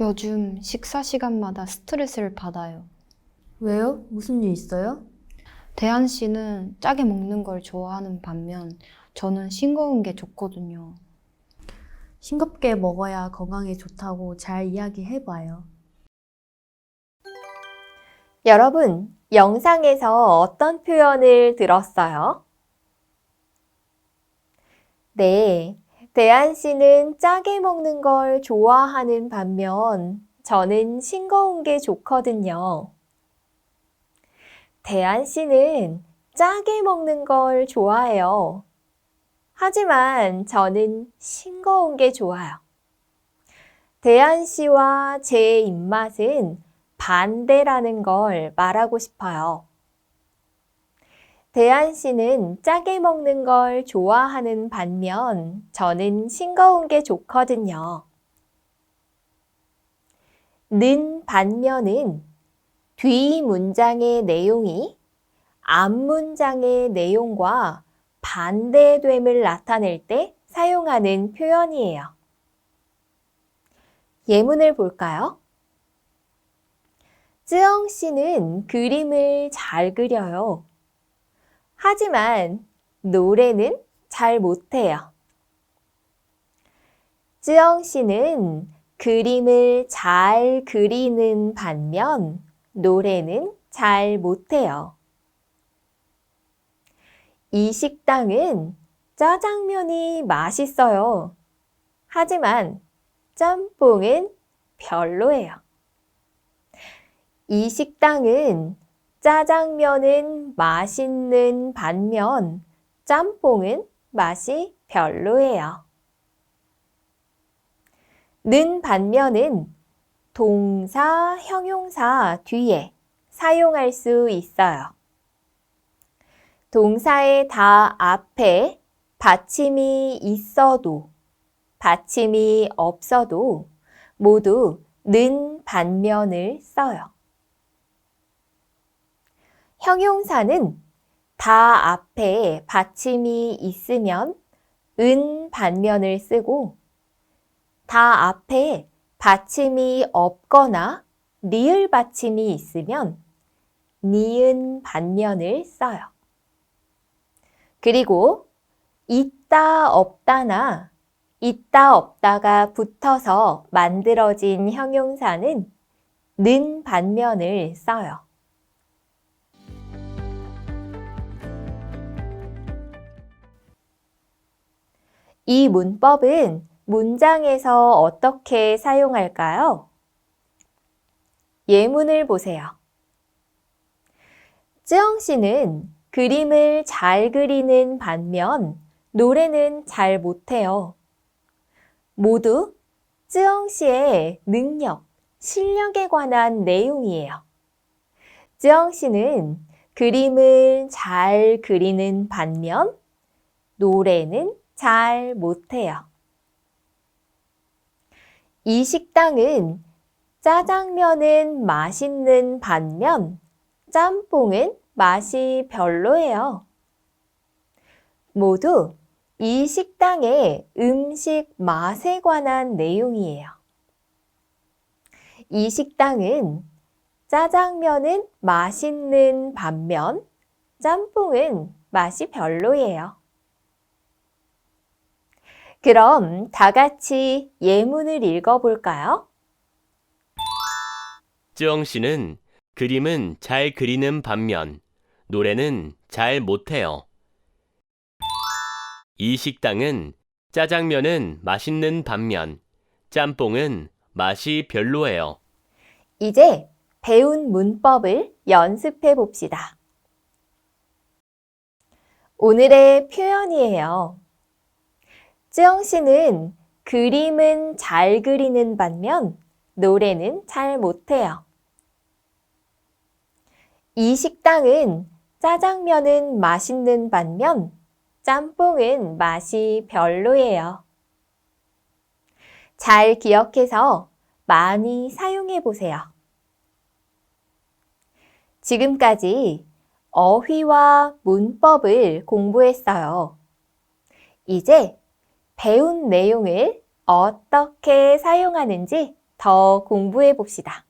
요즘 식사 시간마다 스트레스를 받아요. 왜요? 무슨 일 있어요? 대한 씨는 짜게 먹는 걸 좋아하는 반면 저는 싱거운 게 좋거든요. 싱겁게 먹어야 건강에 좋다고 잘 이야기해봐요. 여러분, 영상에서 어떤 표현을 들었어요? 네, 대한 씨는 짜게 먹는 걸 좋아하는 반면 저는 싱거운 게 좋거든요. 대한 씨는 짜게 먹는 걸 좋아해요. 하지만 저는 싱거운 게 좋아요. 대한 씨와 제 입맛은 반대라는 걸 말하고 싶어요. 대한 씨는 짜게 먹는 걸 좋아하는 반면 저는 싱거운 게 좋거든요. 는 반면은 뒤 문장의 내용이 앞 문장의 내용과 반대됨을 나타낼 때 사용하는 표현이에요. 예문을 볼까요? 쯔영 씨는 그림을 잘 그려요. 하지만 노래는 잘 못해요. 쯔영 씨는 그림을 잘 그리는 반면 노래는 잘 못해요. 이 식당은 짜장면이 맛있어요. 하지만 짬뽕은 별로예요. 이 식당은 짜장면은 맛있는 반면 짬뽕은 맛이 별로예요. 는 반면은 동사, 형용사 뒤에 사용할 수 있어요. 동사의 다 앞에 받침이 있어도, 받침이 없어도 모두 는 반면을 써요. 형용사는 다 앞에 받침이 있으면 은 반면을 쓰고 다 앞에 받침이 없거나 리을 받침이 있으면 니은 반면을 써요. 그리고 있다 없다나 있다 없다가 붙어서 만들어진 형용사는 는 반면을 써요. 이 문법은 문장에서 어떻게 사용할까요? 예문을 보세요. 쯔영 씨는 그림을 잘 그리는 반면 노래는 잘 못해요. 모두 쯔영 씨의 능력, 실력에 관한 내용이에요. 쯔영 씨는 그림을 잘 그리는 반면 노래는 잘 못해요. 이 식당은 짜장면은 맛있는 반면 짬뽕은 맛이 별로예요. 모두 이 식당의 음식 맛에 관한 내용이에요. 이 식당은 짜장면은 맛있는 반면 짬뽕은 맛이 별로예요. 그럼 다 같이 예문을 읽어볼까요? 쯔영 씨는 그림은 잘 그리는 반면 노래는 잘 못해요. 이 식당은 짜장면은 맛있는 반면 짬뽕은 맛이 별로예요. 이제 배운 문법을 연습해 봅시다. 오늘의 표현이에요. 쯔영 씨는 그림은 잘 그리는 반면 노래는 잘 못해요. 이 식당은 짜장면은 맛있는 반면 짬뽕은 맛이 별로예요. 잘 기억해서 많이 사용해 보세요. 지금까지 어휘와 문법을 공부했어요. 이제 배운 내용을 어떻게 사용하는지 더 공부해 봅시다.